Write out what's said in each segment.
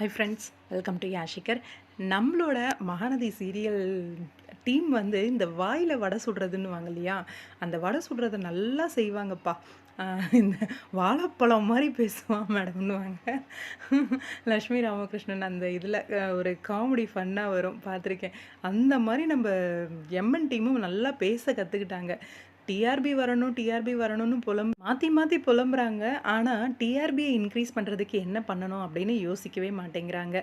High friends welcome to யாஷிகர் நம்மளோட Mahanadi serial team வந்து இந்த வாயில் வடை சுடுறதுன்னு வாங்க இல்லையா? அந்த வடை சுடுறதை நல்லா செய்வாங்கப்பா. இந்த வாழைப்பழம் மாதிரி பேசுவான் மேடம்னுவாங்க. லக்ஷ்மி ராமகிருஷ்ணன் அந்த இதில் ஒரு காமெடி ஃபன்னாக வரும். பார்த்துருக்கேன். அந்த மாதிரி நம்ம எம்என் டீமும் நல்லா பேச கற்றுக்கிட்டாங்க டிஆர்பி வரணும் டிஆர்பி வரணும்னு புலம் மாற்றி மாற்றி புலம்புறாங்க. ஆனால் டிஆர்பியை இன்க்ரீஸ் பண்ணுறதுக்கு என்ன பண்ணணும் அப்படின்னு யோசிக்கவே மாட்டேங்கிறாங்க.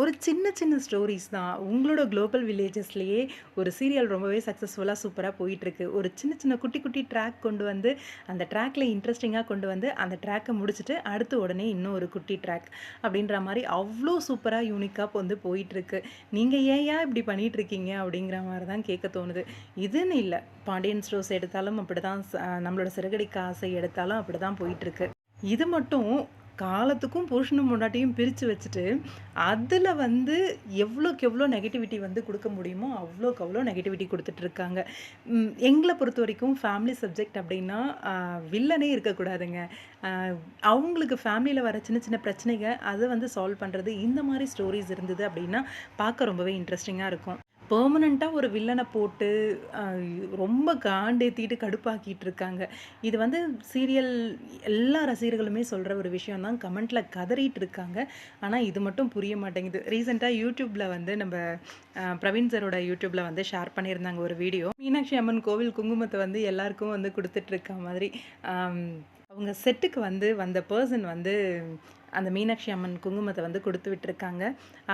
ஒரு சின்ன சின்ன ஸ்டோரிஸ் தான். உங்களோட குளோபல் வில்லேஜஸ்லேயே ஒரு சீரியல் ரொம்பவே சக்ஸஸ்ஃபுல்லாக சூப்பராக போயிட்டுருக்கு. ஒரு சின்ன சின்ன குட்டி குட்டி ட்ராக் கொண்டு வந்து அந்த ட்ராக்ல இன்ட்ரெஸ்டிங்காக கொண்டு வந்து அந்த ட்ராக்கை முடிச்சுட்டு அடுத்து உடனே இன்னும் ஒரு குட்டி ட்ராக் அப்படின்ற மாதிரி அவ்வளோ சூப்பராக யூனிக்காக வந்து போயிட்டுருக்கு. நீங்கள் ஏன் இப்படி பண்ணிட்டு இருக்கீங்க அப்படிங்கிற மாதிரி தான் கேட்க தோணுது. இதுன்னு இல்லை. பாண்டியன் ஸ்டோர்ஸ் எடுத்தாலும் அப்படி தான் நம்மளோட சிறகடிக்க ஆசை எடுத்தாலும் அப்படி தான் போயிட்டுருக்கு. இது மட்டும் காலத்துக்கும் புருஷனும் முன்னாட்டியும் பிரித்து வச்சுட்டு அதில் வந்து எவ்வளோக்கு எவ்வளோ நெகட்டிவிட்டி வந்து கொடுக்க முடியுமோ அவ்வளோக்கு அவ்வளோ நெகட்டிவிட்டி கொடுத்துட்ருக்காங்க. எங்களை பொறுத்த வரைக்கும் ஃபேமிலி சப்ஜெக்ட் அப்படின்னா வில்லனே இருக்கக்கூடாதுங்க. அவங்களுக்கு ஃபேமிலியில் வர சின்ன சின்ன பிரச்சனைகள் அதை வந்து சால்வ் பண்ணுறது இந்த மாதிரி ஸ்டோரிஸ் இருந்தது அப்படின்னா பார்க்க ரொம்பவே இன்ட்ரெஸ்டிங்காக இருக்கும். பெர்மனண்ட்டாக ஒரு வில்லனை போட்டு ரொம்ப காண்டேத்திட்டு கடுப்பாக்கிட்டு இருக்காங்க. இது வந்து சீரியல் எல்லா ரசிகர்களுமே சொல்கிற ஒரு விஷயம் தான் கமெண்ட்டில் கதறிட்டு இருக்காங்க. ஆனால் இது மட்டும் புரிய மாட்டேங்குது. ரீசெண்டாக யூடியூப்பில் வந்து நம்ம பிரவீன் சரோட யூடியூப்பில் வந்து ஷேர் பண்ணியிருந்தாங்க ஒரு வீடியோ மீனாட்சி அம்மன் கோவில் குங்குமத்தை வந்து எல்லாருக்கும் வந்து கொடுத்துட்ருக்க மாதிரி. அவங்க செட்டுக்கு வந்து வந்த பர்சன் வந்து அந்த மீனாட்சி அம்மன் குங்குமத்தை வந்து கொடுத்து விட்டுருக்காங்க.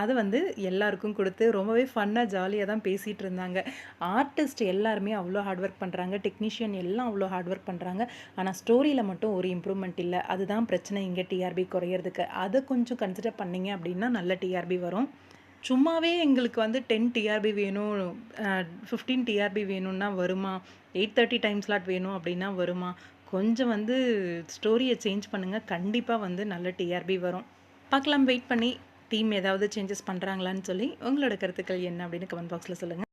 அதை வந்து எல்லாருக்கும் கொடுத்து ரொம்பவே ஃபன்னாக ஜாலியாக தான் பேசிகிட்டு இருந்தாங்க. ஆர்டிஸ்ட் எல்லாருமே அவ்வளோ ஹார்ட் ஒர்க் பண்ணுறாங்க டெக்னீஷியன் எல்லாம் அவ்வளோ ஹார்ட் ஒர்க் பண்ணுறாங்க ஆனால் ஸ்டோரியில் மட்டும் ஒரு இம்ப்ரூவ்மெண்ட் இல்லை. அதுதான் பிரச்சனை இங்கே டிஆர்பி குறையிறதுக்கு. அதை கொஞ்சம் கன்சிடர் பண்ணீங்க அப்படின்னா நல்ல டிஆர்பி வரும். சும்மாவே எங்களுக்கு வந்து டென் டிஆர்பி வேணும் ஃபிஃப்டீன் டிஆர்பி வேணும்னா வருமா? எயிட் தேர்ட்டி டைம் ஸ்லாட் வேணும் அப்படின்னா வருமா? கொஞ்சம் வந்து ஸ்டோரியை சேஞ்ச் பண்ணுங்கள் கண்டிப்பாக வந்து நல்ல டிஆர்பி வரும். பார்க்கலாம் வெயிட் பண்ணி டீம் ஏதாவது சேஞ்சஸ் பண்ணுறாங்களான்னு சொல்லி உங்களோட கருத்துக்கள் என்ன அப்படின்னு கமெண்ட் பாக்ஸில் சொல்லுங்கள்